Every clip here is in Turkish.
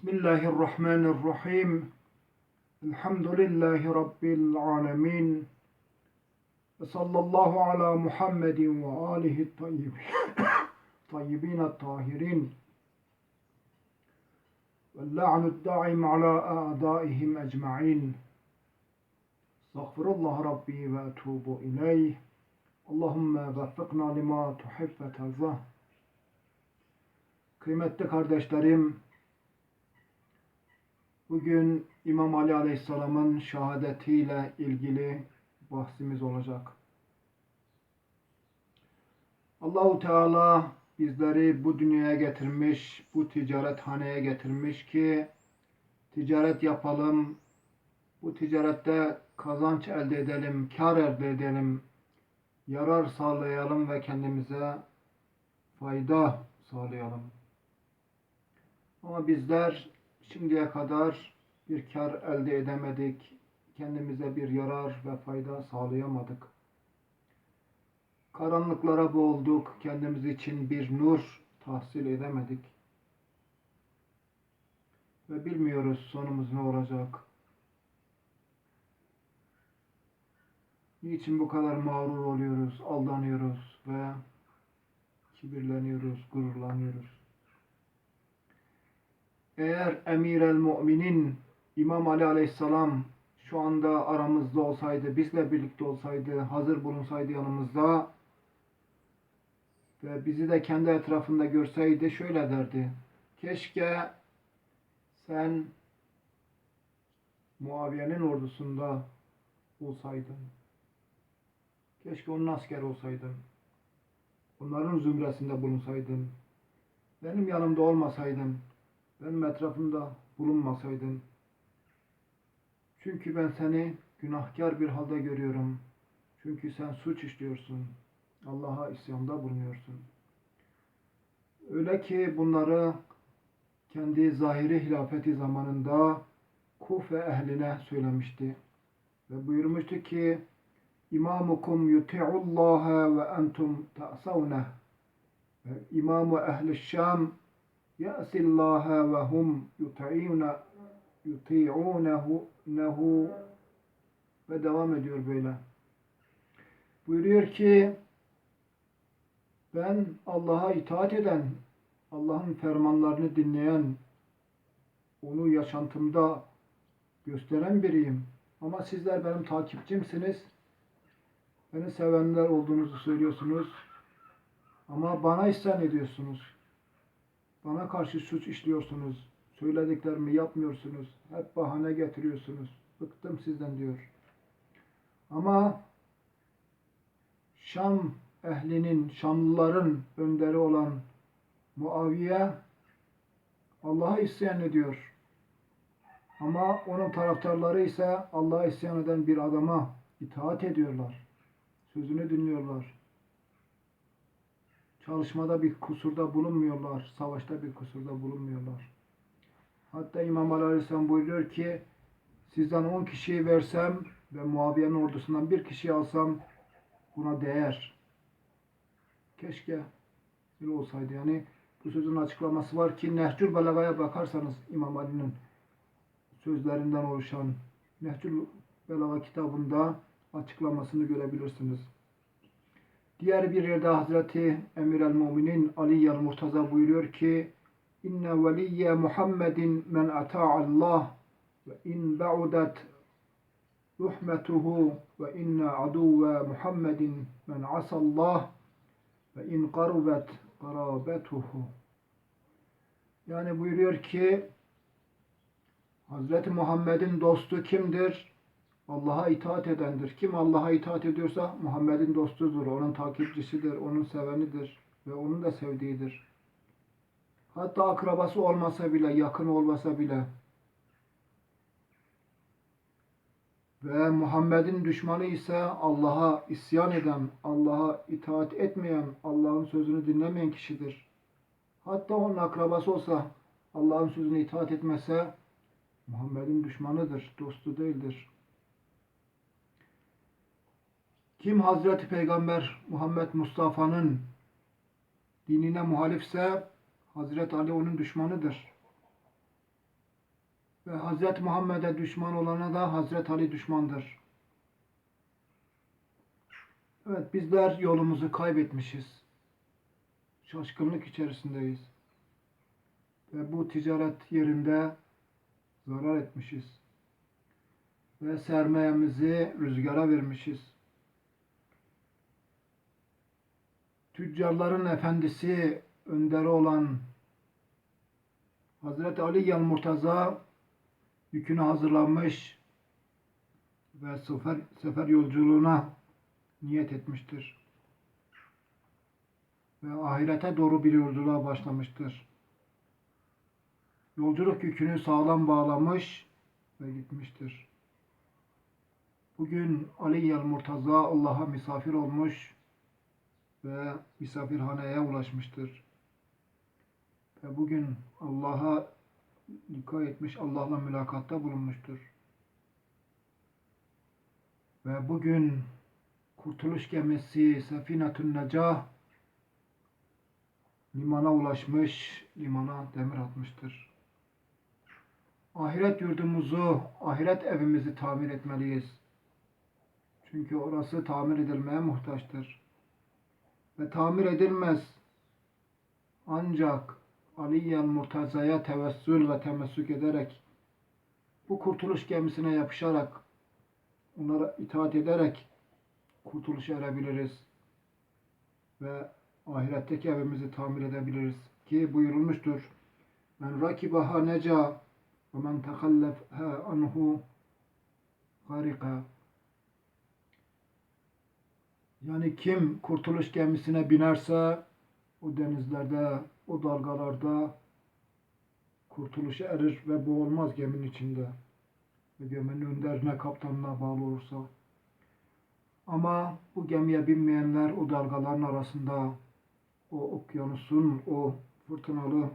بسم الله الرحمن الرحيم. الحمد لله رب العالمين. صلى الله على محمد وآله الطيبين الطاهرين. واللعن الداعم على أعدائهم أجمعين. استغفر الله ربي وأتوب إليه. اللهم وفقنا لما تحب terza. Kıymetli kardeşlerim, bugün İmam Ali Aleyhisselam'ın şehadetiyle ilgili bahsimiz olacak. Allahu Teala bizleri bu dünyaya getirmiş, bu ticarethaneye getirmiş ki ticaret yapalım, bu ticarette kazanç elde edelim, kar elde edelim, yarar sağlayalım ve kendimize fayda sağlayalım. Ama bizler şimdiye kadar bir kar elde edemedik. Kendimize bir yarar ve fayda sağlayamadık. Karanlıklara boğulduk. Kendimiz için bir nur tahsil edemedik. Ve bilmiyoruz sonumuz ne olacak. Niçin bu kadar mağrur oluyoruz, aldanıyoruz ve kibirleniyoruz, gururlanıyoruz. Eğer Emir el Müminin İmam Ali Aleyhisselam şu anda aramızda olsaydı, bizle birlikte olsaydı, hazır bulunsaydı yanımızda ve bizi de kendi etrafında görseydi şöyle derdi. Keşke sen Muaviye'nin ordusunda olsaydın. Keşke onun asker olsaydın. Onların zümresinde bulunsaydın. Benim yanımda olmasaydın. Benim etrafımda bulunmasaydın. Çünkü ben seni günahkar bir halde görüyorum. Çünkü sen suç işliyorsun. Allah'a isyanda bulunuyorsun. Öyle ki bunları kendi zahiri hilafeti zamanında Kufe ehline söylemişti. Ve buyurmuştu ki İmamukum yuti'ullaha ve entum ta'savneh. Ve imamu ehli Şam ya'sillaha ve hum yuti'une yuti'unehu nehu ve devam ediyor böyle. Buyuruyor ki ben Allah'a itaat eden, Allah'ın fermanlarını dinleyen, onu yaşantımda gösteren biriyim. Ama sizler benim takipçimsiniz. Beni sevenler olduğunuzu söylüyorsunuz. Ama bana isyan ediyorsunuz. Bana karşı suç işliyorsunuz. Söylediklerimi yapmıyorsunuz. Hep bahane getiriyorsunuz. Bıktım sizden diyor. Ama Şam ehlinin, Şamlıların önderi olan Muaviye Allah'a isyan ediyor. Ama onun taraftarları ise Allah'a isyan eden bir adama itaat ediyorlar. Sözünü dinliyorlar. Çalışmada bir kusurda bulunmuyorlar. Savaşta bir kusurda bulunmuyorlar. Hatta İmam Ali Aleyhisselam buyuruyor ki sizden 10 kişiyi versem ve Muaviye'nin ordusundan bir kişi alsam buna değer. Keşke öyle olsaydı. Yani bu sözün açıklaması var ki Nehcül Belaga'ya bakarsanız İmam Ali'nin sözlerinden oluşan Nehcül Belaga kitabında açıklamasını görebilirsiniz. Diğer bir yerde Hazreti Emir el Muminin Ali el Murtaza buyuruyor ki İnne veliyye Muhammedin men ata'allah ve in ba'udat ruhmetuhu ve inne aduve Muhammedin men asallah ve in karubet karabetuhu yani buyuruyor ki Hazreti Muhammed'in dostu kimdir? Allah'a itaat edendir. Kim Allah'a itaat ediyorsa Muhammed'in dostudur, onun takipçisidir, onun sevenidir ve onun da sevdiğidir. Hatta akrabası olmasa bile, yakın olmasa bile ve Muhammed'in düşmanı ise Allah'a isyan eden, Allah'a itaat etmeyen, Allah'ın sözünü dinlemeyen kişidir. Hatta onun akrabası olsa Allah'ın sözüne itaat etmese Muhammed'in düşmanıdır, dostu değildir. Kim Hazreti Peygamber Muhammed Mustafa'nın dinine muhalifse Hazreti Ali onun düşmanıdır. Ve Hazreti Muhammed'e düşman olana da Hazreti Ali düşmandır. Evet bizler yolumuzu kaybetmişiz. Şaşkınlık içerisindeyiz. Ve bu ticaret yerinde zarar etmişiz. Ve sermayemizi rüzgara vermişiz. Tüccarların efendisi, önderi olan Hazreti Ali Yan Murtaza yükünü hazırlanmış ve sefer, sefer yolculuğuna niyet etmiştir. Ve ahirete doğru bir yolculuğa başlamıştır. Yolculuk yükünü sağlam bağlamış ve gitmiştir. Bugün Ali Yel Murtaza Allah'a misafir olmuş ve misafirhaneye ulaşmıştır. Ve bugün Allah'a lika etmiş, Allah'la mülakatta bulunmuştur. Ve bugün kurtuluş gemisi Sefinetün Necah limana ulaşmış, limana demir atmıştır. Ahiret yurdumuzu, ahiret evimizi tamir etmeliyiz. Çünkü orası tamir edilmeye muhtaçtır. Ve tamir edilmez. Ancak Aliyen Murtaza'ya tevessül ve temessük ederek bu kurtuluş gemisine yapışarak onlara itaat ederek kurtuluşa erebiliriz. Ve ahiretteki evimizi tamir edebiliriz. Ki buyurulmuştur. Men rakibaha neca ve men tekallefha anhu garika. Yani kim kurtuluş gemisine binerse o denizlerde, o dalgalarda kurtuluşa erir ve boğulmaz geminin içinde. Ve geminin önderine, kaptanına bağlı olursa. Ama bu gemiye binmeyenler o dalgaların arasında, o okyanusun, o fırtınalı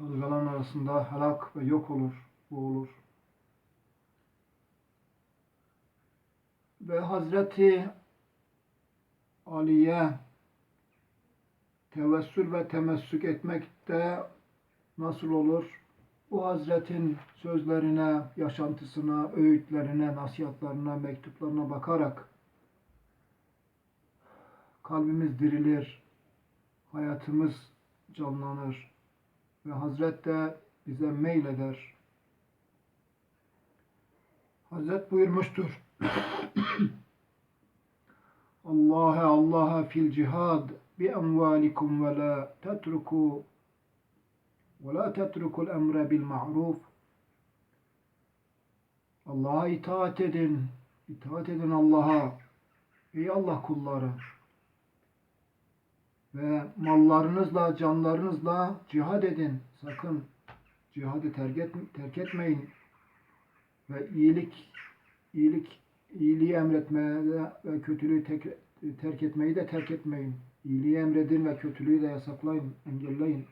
dalgaların arasında helak ve yok olur, boğulur. Ve Hazreti Ali'ye tevessül ve temessük etmek de nasıl olur? Bu Hazretin sözlerine, yaşantısına, öğütlerine, nasihatlarına, mektuplarına bakarak kalbimiz dirilir, hayatımız canlanır ve Hazret de bize meyleder. Hazret buyurmuştur. Allah'a Allah'a fil cihad bi emvalikum ve la tetruku ve la tetrukul emre bil ma'ruf Allah'a itaat edin. itaat edin Allah'a. Ey Allah kulları. Ve mallarınızla, canlarınızla cihad edin. Sakın cihadı terk, et, terk etmeyin. Ve iyilik, iyilik, iyiliği emretmeye de ve kötülüğü tek, terk etmeyi de terk etmeyin. İyiliği emredin ve kötülüğü de yasaklayın, engelleyin.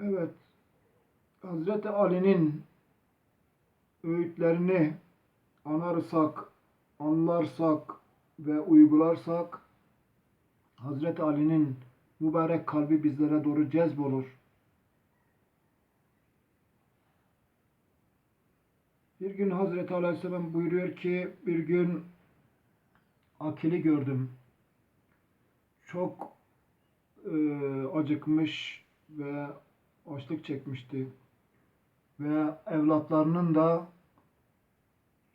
Evet. Hazreti Ali'nin öğütlerini anarsak, anlarsak ve uygularsak Hazreti Ali'nin mübarek kalbi bizlere doğru cezbolur. Bir gün Hazreti Aleyhisselam buyuruyor ki bir gün Akil'i gördüm. Çok e, acıkmış ve açlık çekmişti. Ve evlatlarının da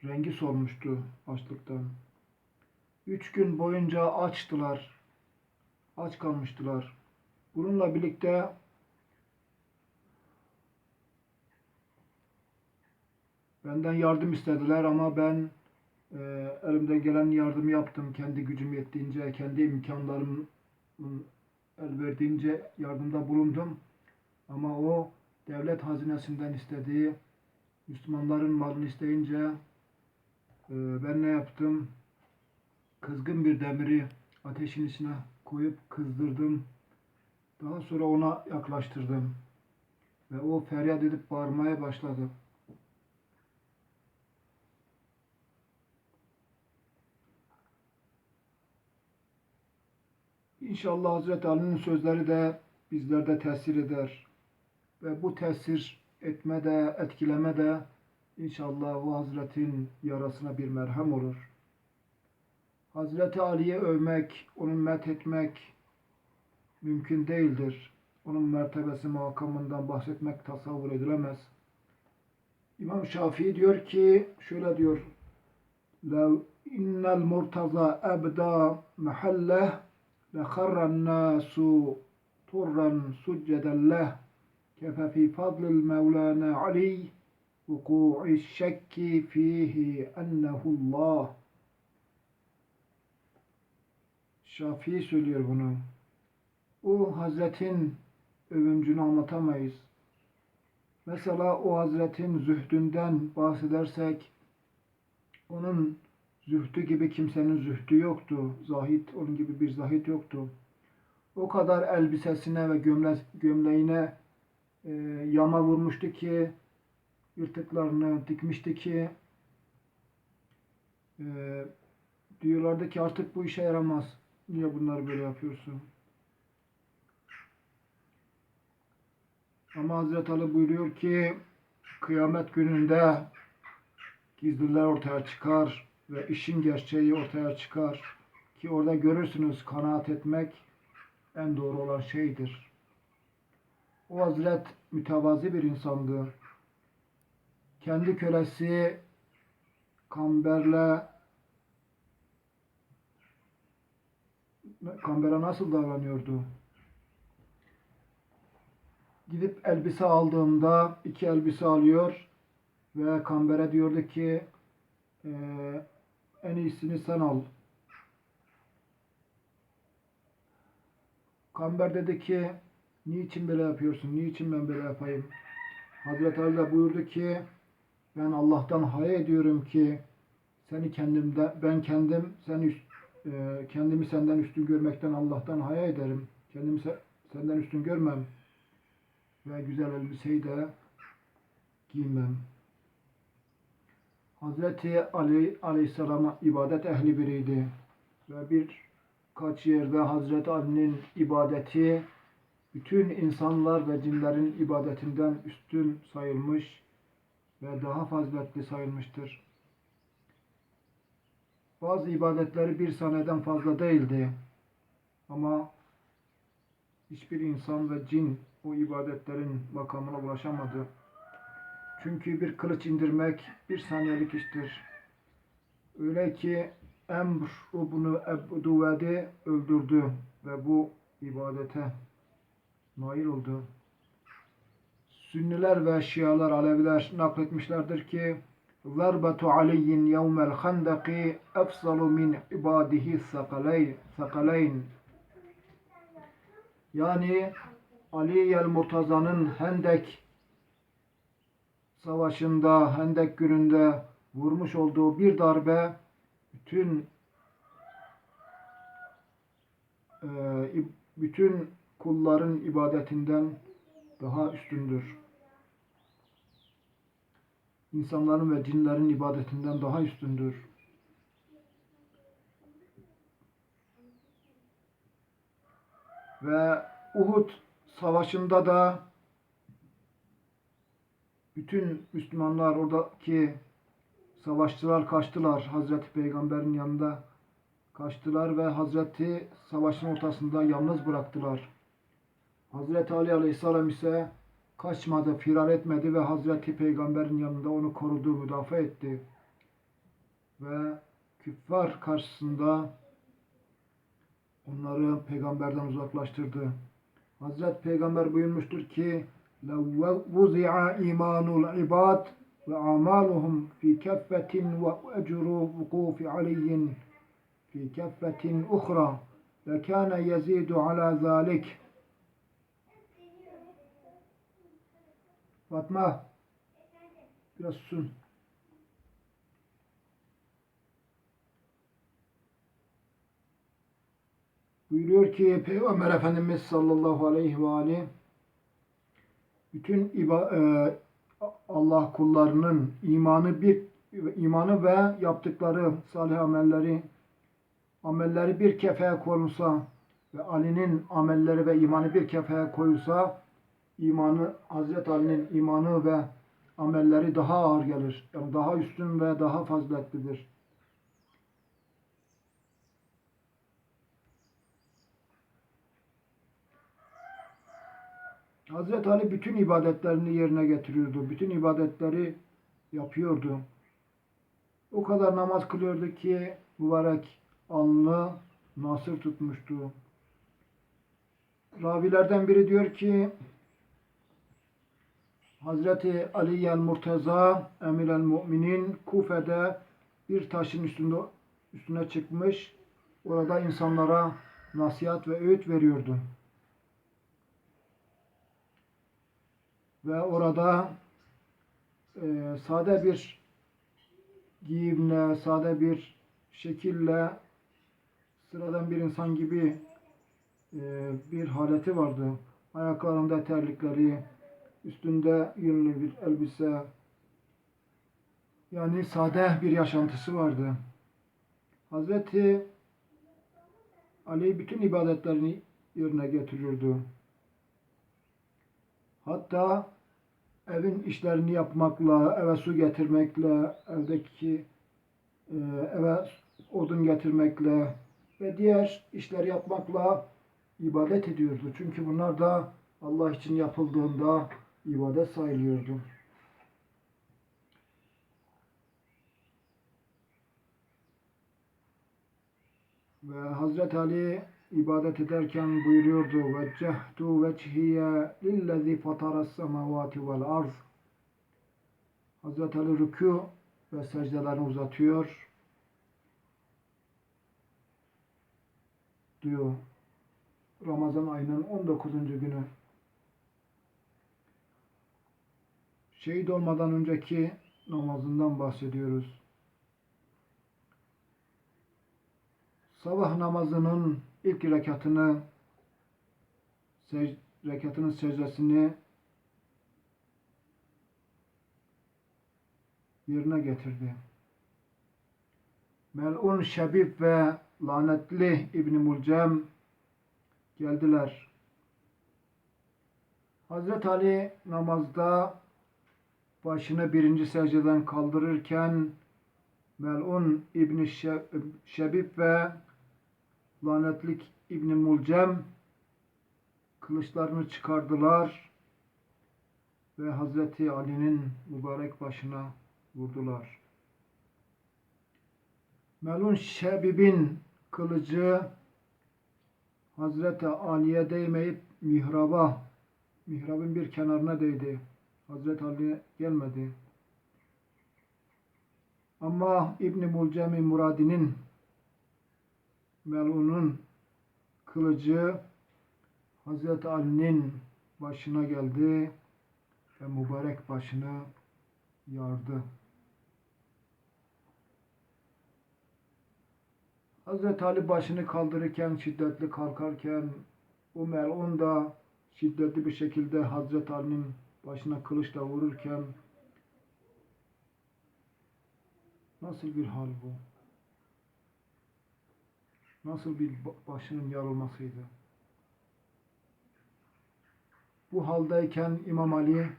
rengi solmuştu açlıktan. Üç gün boyunca açtılar. Aç kalmıştılar. Bununla birlikte benden yardım istediler ama ben e, elimden gelen yardımı yaptım. Kendi gücüm yettiğince, kendi imkanlarım el verdiğince yardımda bulundum. Ama o devlet hazinesinden istediği Müslümanların malını isteyince e, ben ne yaptım? Kızgın bir demiri ateşin içine koyup kızdırdım. Daha sonra ona yaklaştırdım. Ve o feryat edip bağırmaya başladı. İnşallah Hazreti Ali'nin sözleri de bizlerde tesir eder. Ve bu tesir etme de, etkileme de inşallah o Hazretin yarasına bir merhem olur. Hazreti Ali'yi övmek, onu met etmek mümkün değildir. Onun mertebesi makamından bahsetmek tasavvur edilemez. İmam Şafii diyor ki, şöyle diyor, لو إن المرتضى أبدى محله ve karran nasu turran succeden leh kefe fi fadlil mevlana aleyh vuku'i şekki fihi ennehullah Şafii söylüyor bunu. O Hazretin övüncünü anlatamayız. Mesela o Hazretin zühdünden bahsedersek onun zühdü gibi kimsenin zühdü yoktu. Zahit onun gibi bir zahit yoktu. O kadar elbisesine ve gömle, gömleğine e, yama vurmuştu ki yırtıklarını dikmişti ki e, diyorlardı ki artık bu işe yaramaz. Niye bunları böyle yapıyorsun? Ama Hazreti Ali buyuruyor ki kıyamet gününde gizliler ortaya çıkar ve işin gerçeği ortaya çıkar ki orada görürsünüz kanaat etmek en doğru olan şeydir. O Hazret mütevazi bir insandı. Kendi kölesi Kamber'le Kamber'e nasıl davranıyordu? Gidip elbise aldığında iki elbise alıyor ve Kamber'e diyordu ki eee, en iyisini sen al. Kamber dedi ki niçin böyle yapıyorsun? Niçin ben böyle yapayım? Hazreti Ali de buyurdu ki ben Allah'tan haya ediyorum ki seni kendimde ben kendim üst- eee, kendimi senden üstün görmekten Allah'tan haya ederim. Kendimi se- senden üstün görmem ve güzel elbiseyi de giymem. Hazreti Ali Aleyhisselam ibadet ehli biriydi. Ve birkaç yerde Hazreti Ali'nin ibadeti bütün insanlar ve cinlerin ibadetinden üstün sayılmış ve daha faziletli sayılmıştır. Bazı ibadetleri bir saniyeden fazla değildi. Ama hiçbir insan ve cin o ibadetlerin makamına ulaşamadı. Çünkü bir kılıç indirmek bir saniyelik iştir. Öyle ki Emr bunu Ebu Duvedi öldürdü ve bu ibadete nail oldu. Sünniler ve Şialar, Aleviler nakletmişlerdir ki Zarbetu Aliyin yevmel handaki efsalu min ibadihi sakaleyn Yani Ali el Murtaza'nın Hendek savaşında, Hendek gününde vurmuş olduğu bir darbe bütün e, bütün kulların ibadetinden daha üstündür. İnsanların ve cinlerin ibadetinden daha üstündür. Ve Uhud savaşında da bütün Müslümanlar oradaki savaşçılar kaçtılar. Hazreti Peygamber'in yanında kaçtılar ve Hazreti savaşın ortasında yalnız bıraktılar. Hazreti Ali Aleyhisselam ise kaçmadı, firar etmedi ve Hazreti Peygamber'in yanında onu korudu, müdafaa etti. Ve küffar karşısında onları peygamberden uzaklaştırdı. Hazreti Peygamber buyurmuştur ki وُزِعَ اِيمَانُ الْعِبَادِ وَاَعْمَالُهُمْ فِي كَفَّةٍ وَاَجْرُ وُقُوفِ عَلِيٍّ فِي كَفَّةٍ اُخْرَى لَكَانَ يَزِيدُ عَلَى ذَٰلِكِ Fatma biraz susun. Buyuruyor ki Peygamber Efendimiz sallallahu aleyhi ve aleyhi bütün iba, e, Allah kullarının imanı bir imanı ve yaptıkları salih amelleri amelleri bir kefeye konulsa ve Ali'nin amelleri ve imanı bir kefeye koyulsa imanı Hazreti Ali'nin imanı ve amelleri daha ağır gelir. Yani daha üstün ve daha faziletlidir. Hazreti Ali bütün ibadetlerini yerine getiriyordu. Bütün ibadetleri yapıyordu. O kadar namaz kılıyordu ki mübarek alnı nasır tutmuştu. Ravilerden biri diyor ki Hazreti Ali el Murteza Emir el Müminin Kufe'de bir taşın üstünde üstüne çıkmış. Orada insanlara nasihat ve öğüt veriyordu. Ve orada e, sade bir giyimle, sade bir şekille sıradan bir insan gibi e, bir haleti vardı. Ayaklarında terlikleri, üstünde yünlü bir elbise, yani sade bir yaşantısı vardı. Hazreti Ali bütün ibadetlerini yerine getiriyordu. Hatta evin işlerini yapmakla, eve su getirmekle, evdeki e, eve odun getirmekle ve diğer işler yapmakla ibadet ediyordu. Çünkü bunlar da Allah için yapıldığında ibadet sayılıyordu. Ve Hazreti Ali ibadet ederken buyuruyordu ve cehtu vecihiye lillezî fataras semavati vel arz Hazreti Ali rükû ve secdelerini uzatıyor diyor. Ramazan ayının 19. günü. Şehit olmadan önceki namazından bahsediyoruz. Sabah namazının ilk rekatını sec rekatının secdesini yerine getirdi. Mel'un Şebib ve lanetli İbn Mulcem geldiler. Hazreti Ali namazda başını birinci secdeden kaldırırken Mel'un İbn Şebib ve lanetlik İbn Mulcem kılıçlarını çıkardılar ve Hazreti Ali'nin mübarek başına vurdular. Melun Şebib'in kılıcı Hazreti Ali'ye değmeyip mihraba, mihrabın bir kenarına değdi. Hazreti Ali gelmedi. Ama İbn Mulcem Muradi'nin Melun'un kılıcı Hazreti Ali'nin başına geldi ve mübarek başını yardı. Hazreti Ali başını kaldırırken, şiddetli kalkarken o melun da şiddetli bir şekilde Hazreti Ali'nin başına kılıçla vururken nasıl bir hal bu? Nasıl bir başının yarılmasıydı? Bu haldeyken İmam Ali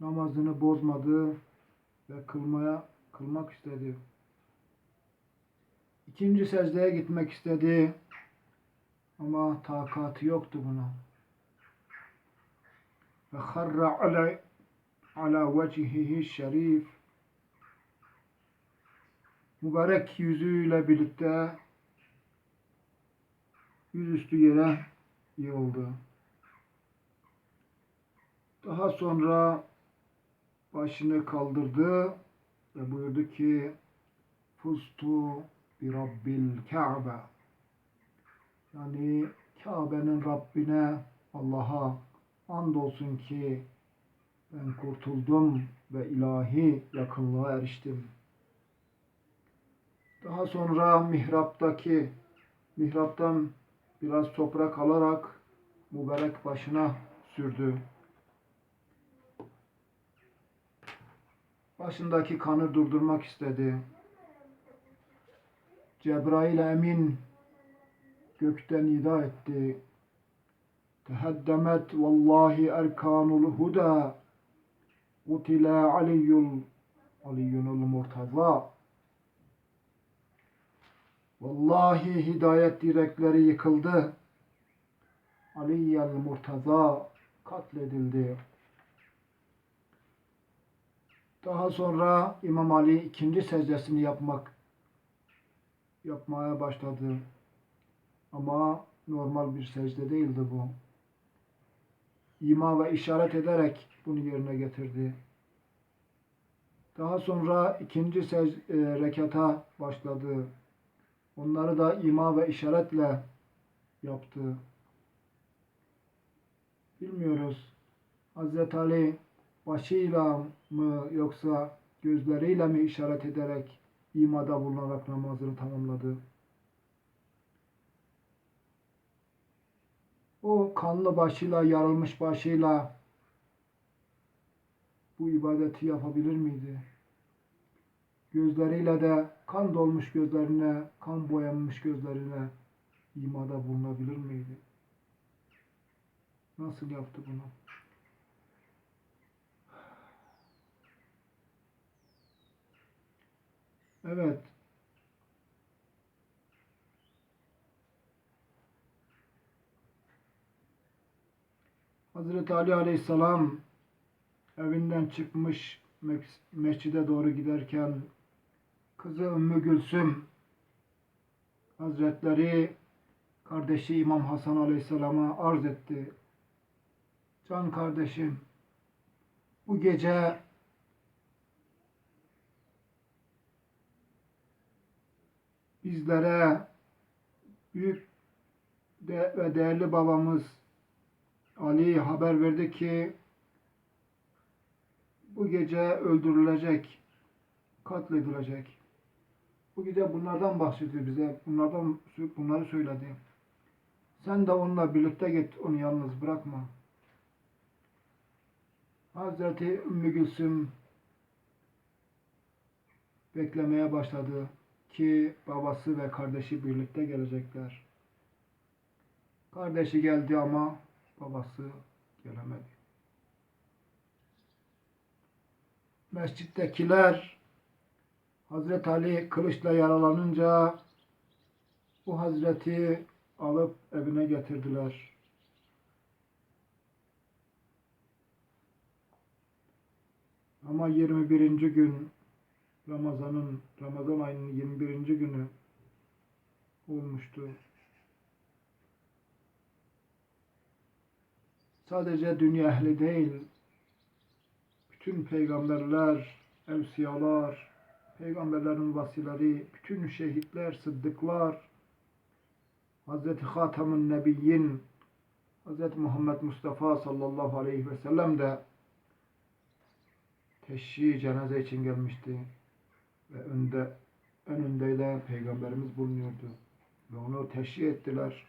namazını bozmadı ve kılmaya kılmak istedi. İkinci secdeye gitmek istedi ama takatı yoktu buna. Ve harra ala ala vecihihi şerif mübarek yüzüyle birlikte yüzüstü yere yığıldı. Daha sonra başını kaldırdı ve buyurdu ki Fustu bi Rabbil Kabe yani Kabe'nin Rabbine Allah'a andolsun ki ben kurtuldum ve ilahi yakınlığa eriştim. Daha sonra mihraptaki mihraptan biraz toprak alarak mübarek başına sürdü. Başındaki kanı durdurmak istedi. Cebrail Emin gökten nida etti. Teheddemet vallahi erkanul huda. Utile aliyyul aliyyunul murtaza. Vallahi hidayet direkleri yıkıldı. Aliyyel murtaza katledildi. Daha sonra İmam Ali ikinci secdesini yapmak yapmaya başladı. Ama normal bir secde değildi bu. İma ve işaret ederek bunu yerine getirdi. Daha sonra ikinci sec- e, rekata başladı. Onları da ima ve işaretle yaptı. Bilmiyoruz. Hazreti Ali başıyla mı yoksa gözleriyle mi işaret ederek imada bulunarak namazını tamamladı? O kanlı başıyla, yarılmış başıyla bu ibadeti yapabilir miydi? Gözleriyle de kan dolmuş gözlerine, kan boyanmış gözlerine imada bulunabilir miydi? Nasıl yaptı bunu? Evet. Hazreti Ali Aleyhisselam evinden çıkmış mescide doğru giderken kızı Ümmü Gülsüm Hazretleri kardeşi İmam Hasan Aleyhisselam'a arz etti. Can kardeşim bu gece bizlere büyük ve değerli babamız Ali haber verdi ki bu gece öldürülecek, katledilecek. Bu gece bunlardan bahsediyor bize. Bunlardan bunları söyledi. Sen de onunla birlikte git, onu yalnız bırakma. Hazreti Ümmü Gülsüm beklemeye başladı ki babası ve kardeşi birlikte gelecekler. Kardeşi geldi ama babası gelemedi. Mescittekiler Hazreti Ali kılıçla yaralanınca bu Hazreti alıp evine getirdiler. Ama 21. gün Ramazan'ın Ramazan ayının 21. günü olmuştu. Sadece dünya ehli değil, bütün peygamberler, evsiyalar, peygamberlerin vasileri, bütün şehitler, sıddıklar, Hz. Hatem'in Nebiyyin, Hz. Muhammed Mustafa sallallahu aleyhi ve sellem de teşhi cenaze için gelmişti. Ve önde, de peygamberimiz bulunuyordu. Ve onu teşhi ettiler.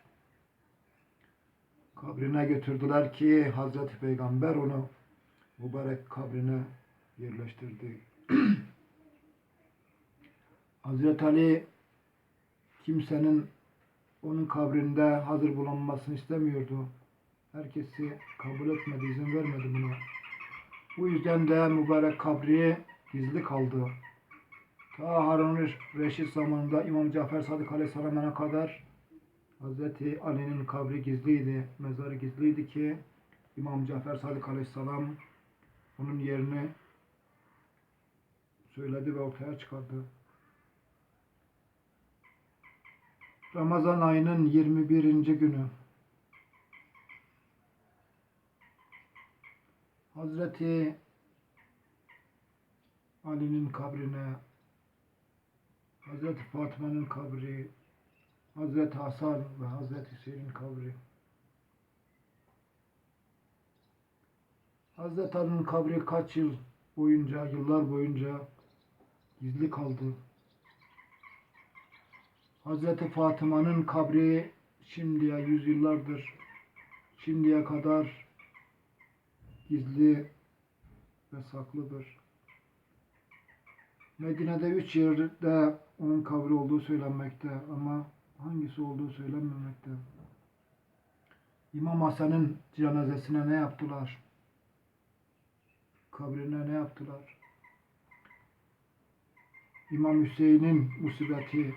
Kabrine götürdüler ki Hazreti Peygamber onu mübarek kabrine yerleştirdi. Hazreti Ali kimsenin onun kabrinde hazır bulunmasını istemiyordu. Herkesi kabul etmedi, izin vermedi buna. Bu yüzden de mübarek kabri gizli kaldı. Ta Harun Reşit zamanında İmam Cafer Sadık Aleyhisselam'a kadar Hazreti Ali'nin kabri gizliydi, mezarı gizliydi ki İmam Cafer Sadık Aleyhisselam onun yerini söyledi ve ortaya çıkardı. Ramazan ayının 21. günü Hazreti Ali'nin kabrine Hazreti Fatma'nın kabri Hazreti Hasan ve Hazreti Hüseyin'in kabri Hazreti Ali'nin kabri kaç yıl boyunca, yıllar boyunca gizli kaldı. Hazreti Fatıma'nın kabri şimdiye yüzyıllardır, şimdiye kadar gizli ve saklıdır. Medine'de üç yerde onun kabri olduğu söylenmekte ama hangisi olduğu söylenmemekte. İmam Hasan'ın cenazesine ne yaptılar? Kabrine ne yaptılar? İmam Hüseyin'in musibeti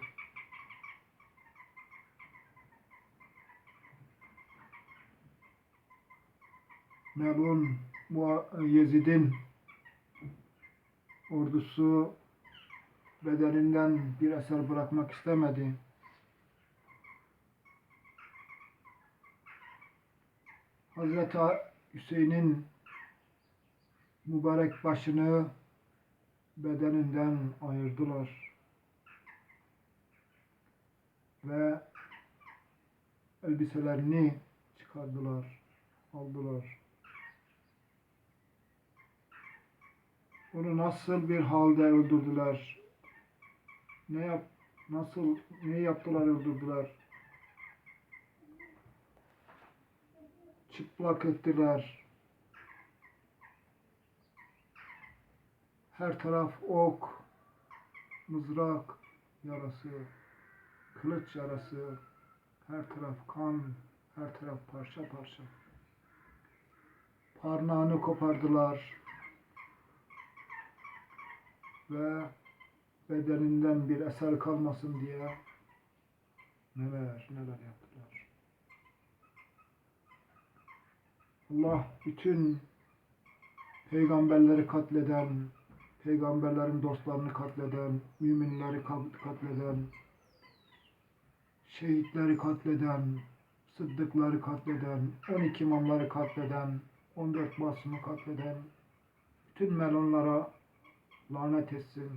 Melun Mua- Yezid'in ordusu bedeninden bir eser bırakmak istemedi. Hazreti Hüseyin'in mübarek başını bedeninden ayırdılar. Ve elbiselerini çıkardılar, aldılar. Onu nasıl bir halde öldürdüler? Ne yap nasıl ne yaptılar öldürdüler? Çıplak ettiler. Her taraf ok, mızrak yarası, kılıç yarası, her taraf kan, her taraf parça parça. Parnağını kopardılar ve bedeninden bir eser kalmasın diye neler neler yaptılar. Allah bütün peygamberleri katleden, peygamberlerin dostlarını katleden, müminleri kat- katleden, şehitleri katleden, sıddıkları katleden, 12 imamları katleden, 14 basımı katleden, bütün melonlara lanet etsin.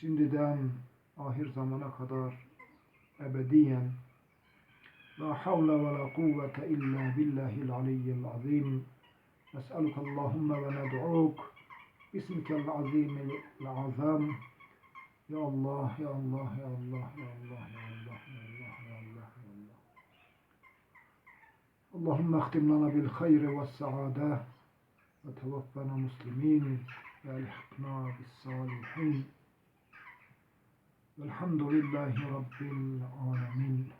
Şimdiden ahir zamana kadar ebediyen. La havle ve la kuvvete illa billahil aliyyil azim. نسألك اللهم وندعوك باسمك العظيم العظام يا الله يا الله يا الله يا الله يا الله يا الله يا الله يا الله اللهم اختم لنا بالخير والسعادة وتوفنا مسلمين والحقنا بالصالحين والحمد لله رب العالمين.